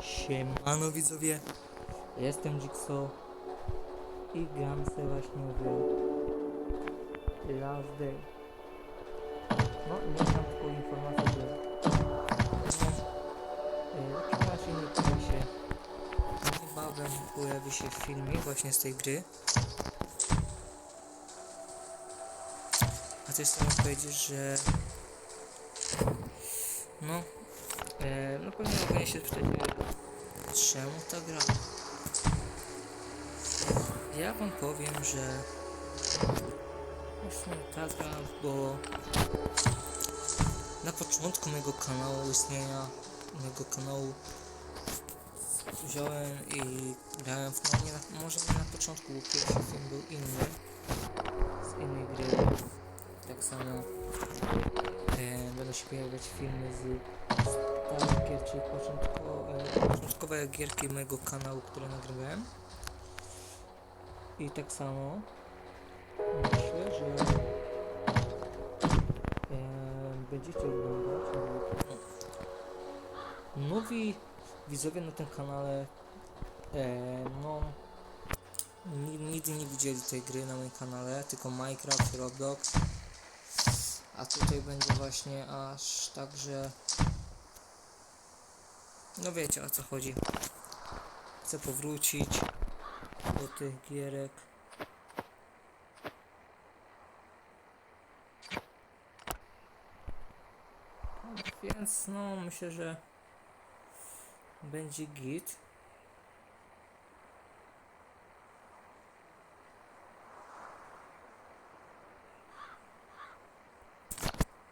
Siemano widzowie, jestem Jigsaw i gram sobie właśnie w Last Day. No i mam taką informację, że no, e, raczej nie pojawi się niebawem pojawi się filmik właśnie z tej gry. A też chcę powiedzieć, że no e, no pewnie mogę się e, czemu ta gra? Ja wam powiem, że właśnie ta gra, bo na początku mojego kanału istnienia, mojego kanału wziąłem i grałem w, no nie na, może nie na początku, bo pierwszy film był inny, z innej gry, tak samo e, będą się pojawiać filmy z starych gier, czyli początko, e, początkowe gierki mojego kanału, które nagrywałem. I tak samo myślę, że e, będziecie oglądać no, nowi widzowie na tym kanale e, no ni- nigdy nie widzieli tej gry na moim kanale, tylko Minecraft, Roblox a tutaj będzie właśnie aż także no wiecie o co chodzi. Chcę powrócić do tych gierek. Więc no myślę, że będzie git.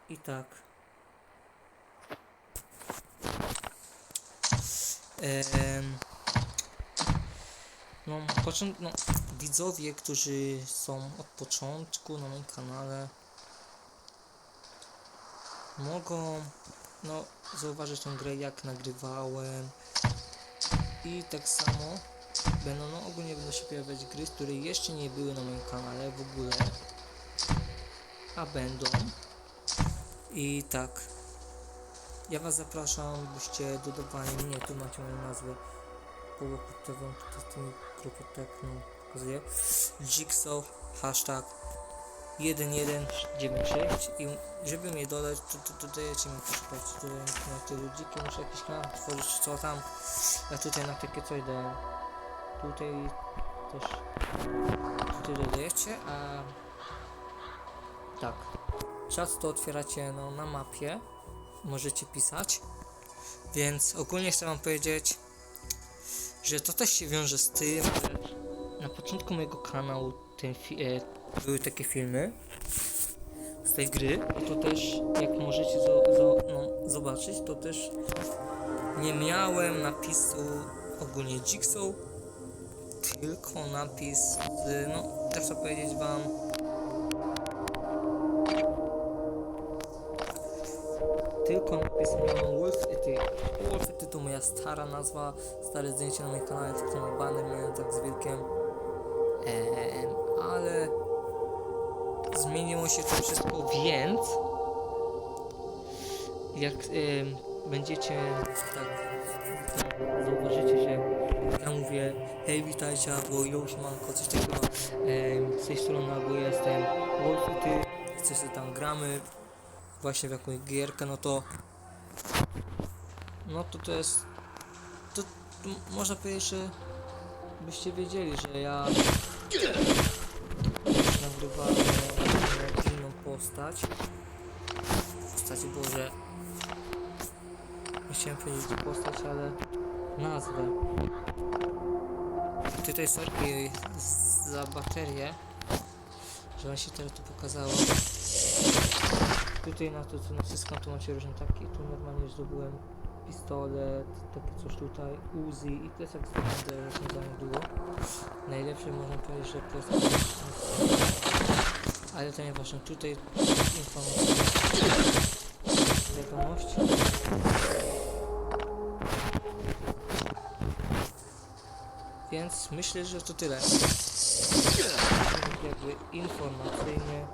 I tak no, począ- no, widzowie, którzy są od początku na moim kanale mogą no, zauważyć tą grę jak nagrywałem. I tak samo będą, no ogólnie będą się pojawiać gry, które jeszcze nie były na moim kanale w ogóle a będą. I tak ja was zapraszam, byście dodawali mnie, tu macie moją nazwę. Połopotową, tutaj z tymi kropoteczną pokazuję Jigsaw, hashtag 1196 i żeby mnie dodać, to, to dodajecie mi też patrzcie, tutaj na te ludziki. Muszę jakiś kanał tworzyć, co tam. Ja tutaj na takie coś daję tutaj też tutaj dodajecie, a tak. Czat to otwieracie no, na mapie możecie pisać. Więc ogólnie chcę wam powiedzieć że to też się wiąże z tym że na początku mojego kanału e, były takie filmy z tej gry. To też jak możecie zo- zo- no, zobaczyć to też nie miałem napisu ogólnie Jigsaw tylko napis no też chcę powiedzieć wam tylko napis miałem Wolfity Wolfity to moja stara nazwa. Stare zdjęcie na moim kanale tak samo banner miałem tak z wilkiem. Em, ale zmieniło się to wszystko, więc jak będziecie tak zauważycie, że ja mówię hej witajcie, albo yo siemanko, coś takiego. Z tej strony, albo jestem. Wolfy, ty chcesz że tam gramy właśnie w jakąś gierkę, no to no to to jest to, to można powiedzieć, że byście wiedzieli, że ja nagrywałem inną postać. W postaci Boże. Nie chciałem powiedzieć postać, ale nazwę. Tutaj sorki za baterię, że on się teraz tu pokazało. Tutaj na to co naciskam to macie różne takie, tu normalnie zdobyłem pistolet, takie coś tutaj, Uzi i plecak zdobędę rozwiązanie długo. Najlepsze można powiedzieć, że plecak ale to nieważne, tutaj informacja wiadomości więc myślę, że to tyle jakby informacyjnie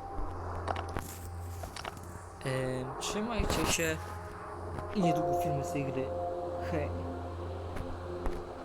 Trzymajcie się i niedługo filmy z tej gry Okej.